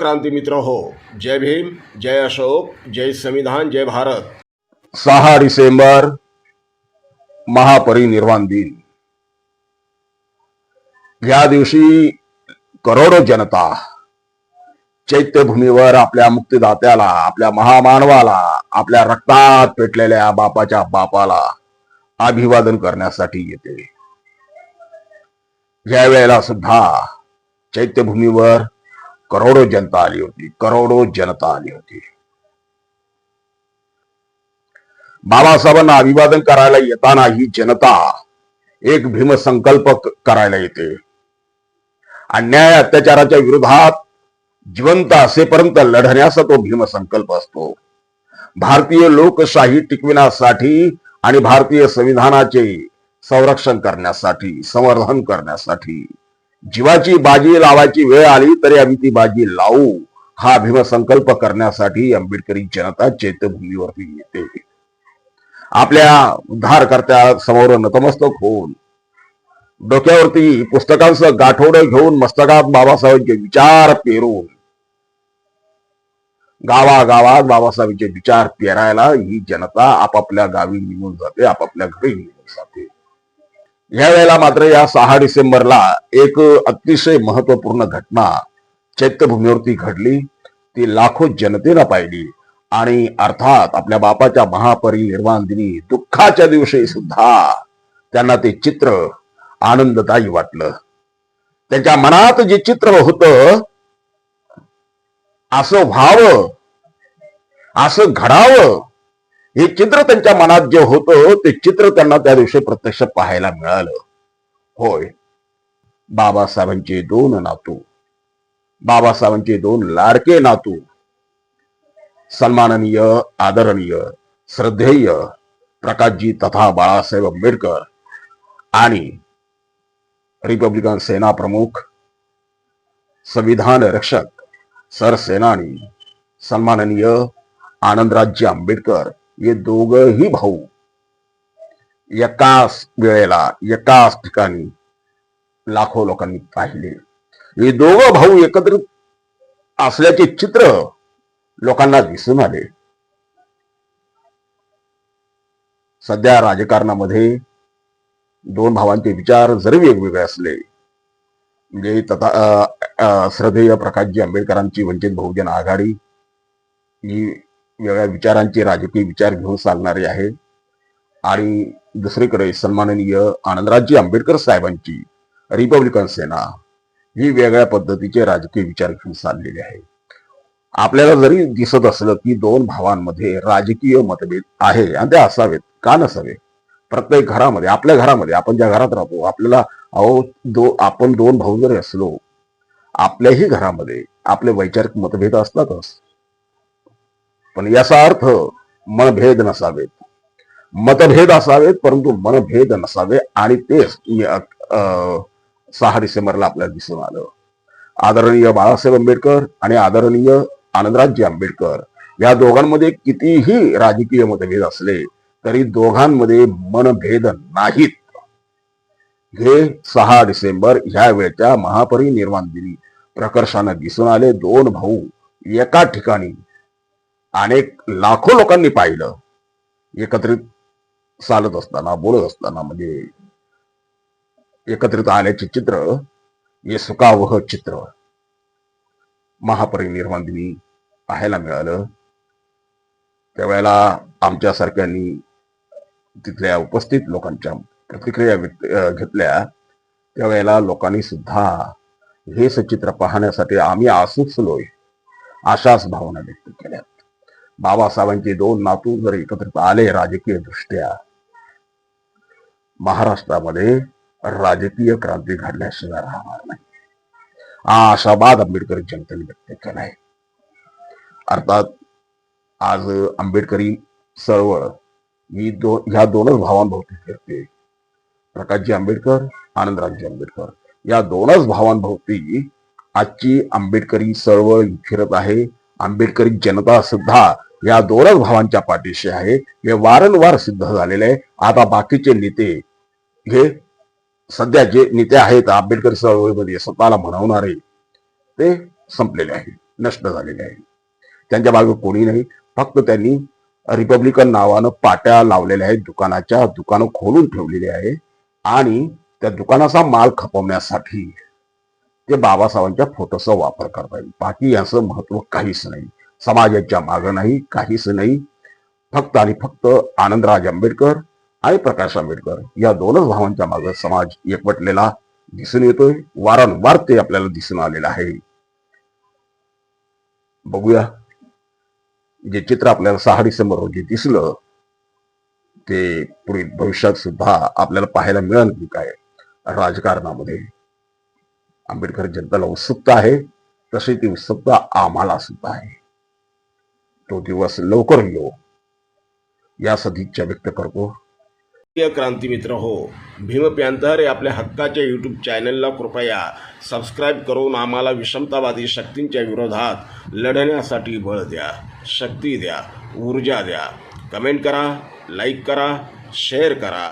राजकीय मित्र हो जय भीम जय अशोक जय संविधान जय भारत. सहा डिसेंबर महापरिनिर्वाण दिन. या दिवशी करोडो जनता चैत्यभूमीवर आपल्या मुक्तिदात्याला आपल्या महामानवाला आपल्या रक्तात पेटलेल्या बापाच्या बापाला अभिवादन करण्यासाठी येते. या वेळेला सुद्धा चैत्यभूमीवर करोडो जनता आली होती करोडो जनता आली होती। बाबासाहेबांना अभिवादन करायला येताना ही जनता एक भीमसंकल्प क- करायला येते. अन्याय अत्याचाराच्या विरोधात जिवंत असेपर्यंत लढण्याचा तो भीमसंकल्प असतो. भारतीय लोकशाही टिकविण्यासाठी आणि भारतीय संविधानाचे संरक्षण करण्यासाठी संवर्धन करण्यासाठी जीवाची बाजी लावायची वेळ आली तरी आम्ही ती बाजी लावू. हा भीमसंकल्प करण्यासाठी आंबेडकरी जनता चैत्यभूमीवरती येते. आपल्या उद्धारकर्त्या समोर नतमस्तक होऊन डोक्यावरती पुस्तकांचं गाठोडं घेऊन मस्तकात बाबासाहेबांचे विचार पेरून गावागावात बाबासाहेबांचे विचार पेरायला ही जनता आपापल्या गावी निघून जाते आपापल्या घरी निघून जाते. या वेळेला मात्र या सहा डिसेंबरला एक अतिशय महत्त्वपूर्ण घटना चैत्यभूमीवरती घडली. ती लाखो जनतेनं पाहिली आणि अर्थात आपल्या बापाच्या महापरिनिर्वाण दिनी दुःखाच्या दिवशी सुद्धा त्यांना ते चित्र आनंददायी वाटलं. त्यांच्या मनात जे चित्र होतं असं व्हावं असं घडावं हे चित्र त्यांच्या मनात जे होतं ते चित्र त्यांना त्या दिवशी प्रत्यक्ष पाहायला मिळालं. होय. बाबासाहेबांचे दोन नातू. बाबासाहेबांचे दोन लाडके नातू. सन्माननीय आदरणीय श्रद्धेय प्रकाशजी तथा बाळासाहेब आंबेडकर आणि रिपब्लिकन सेना प्रमुख संविधान रक्षक सरसेनानी सन्माननीय आनंदराज्य आंबेडकर हे दोघही भाऊ. एकाच वेळेला एकाच ठिकाणी लाखो लोकांनी पाहिले. हे दोघं भाऊ एकत्रित असल्याचे चित्र लोकांना दिसून आले. सध्या राजकारणामध्ये दोन भावांचे विचार जरी वेगवेगळे असले म्हणजे तथा श्रद्धेय प्रकाशजी आंबेडकरांची वंचित बहुजन आघाडी ही वेगळ्या विचारांचे राजकीय विचार घेऊन चालणारे आहे. आणि दुसरीकडे सन्माननीय आनंदराजी आंबेडकर साहेबांची रिपब्लिकन सेना ही वेगळ्या पद्धतीचे राजकीय विचार घेऊन चाललेली आहे. आपल्याला जरी दिसत असलं की दोन भावांमध्ये राजकीय मतभेद आहे आणि ते असावेत का नसावे? प्रत्येक घरामध्ये आपल्या घरामध्ये आपण ज्या घरात राहतो आपल्याला अहो दो आपण दोन भाऊ जरी असलो आपल्याही घरामध्ये आपले वैचारिक मतभेद असतातच. पण याचा अर्थ मनभेद नसावेत. मतभेद असावेत परंतु मनभेद नसावे आणि तेच मी, सहा डिसेंबरला आपल्याला दिसून आलं. आदरणीय बाळासाहेब आंबेडकर आणि आदरणीय आनंदराज्य आंबेडकर या दोघांमध्ये कितीही राजकीय मतभेद असले तरी दोघांमध्ये मनभेद नाहीत. हे सहा डिसेंबर ह्या वेळच्या महापरिनिर्वाण दिनी प्रकर्षानं दिसून आले. दोन भाऊ एका ठिकाणी अनेक लाखो लोकांनी पाहिलं. एकत्रित चालत असताना बोलत असताना म्हणजे एकत्रित आल्याचे चित्र हे सुखावह चित्र. महापरिनिर्वाण दिनी पाहायला मिळालं. त्यावेळेला आमच्यासारख्यांनी तिथल्या उपस्थित लोकांच्या प्रतिक्रिया घेतल्या. त्यावेळेला लोकांनी सुद्धा हे चित्र पाहण्यासाठी आम्ही आसुसलोय अशाच भावना व्यक्त केल्या. बाबासाहेबांचे दोन नातू जर एकत्रित आले राजकीय दृष्ट्या महाराष्ट्रामध्ये राजकीय क्रांती घडल्याशिवाय राहणार नाही. हा आशावाद आंबेडकर जनतेने व्यक्त केलाय अर्थात आज आंबेडकरी चळवळ ही दो ह्या दोनच भावांभोवती फिरते. प्रकाशजी आंबेडकर आनंदरावजी आंबेडकर. या दोनच भावांभोवती आजची आंबेडकरी चळवळ फिरत आहे. आंबेडकरी जनता सुद्धा या दोनच भावांच्या पाठीशी आहे. हे वारंवार सिद्ध झालेले आहे. आता बाकीचे नेते हे सध्या जे नेते आहेत आंबेडकर चळवळीमध्ये स्वतःला म्हणवणारे ते संपलेले आहे नष्ट झालेले आहे त्यांच्या मागे कोणी नाही. फक्त त्यांनी रिपब्लिकन नावानं पाट्या लावलेल्या आहेत. दुकानाच्या दुकानं खोलून ठेवलेली आहे. आणि त्या दुकानाचा माल खपवण्यासाठी ते बाबासाहेबांच्या फोटोचा वापर करता येईल. बाकी याचं महत्त्व काहीच नाही. समाजाच्या मागं नाही काहीच नाही. फक्त आणि फक्त आनंदराज आंबेडकर आणि प्रकाश आंबेडकर या दोनच भावांच्या मागे समाज एकवटलेला दिसून येतोय. वारंवार ते आपल्याला दिसून आलेलं आहे. बघूया. जे चित्र आपल्याला सहा डिसेंबर रोजी दिसलं ते पुढील भविष्यात सुद्धा आपल्याला पाहायला मिळेल की काय राजकारणामध्ये. आंबेडकर जनतेला उत्सुकता आहे. तशी ती उत्सुकता आम्हाला सुद्धा आहे. तो दिवस लवकर येऊ या सदिच्छा व्यक्त करतो. प्रिय क्रांती मित्र हो भीम प्यांतर आपल्या हक्काच्या यूट्यूब चॅनलला कृपया सबस्क्राईब करून आम्हाला विषमतावादी शक्तींच्या विरोधात लढण्यासाठी बळ द्या शक्ती द्या ऊर्जा द्या. कमेंट करा लाईक करा शेअर करा.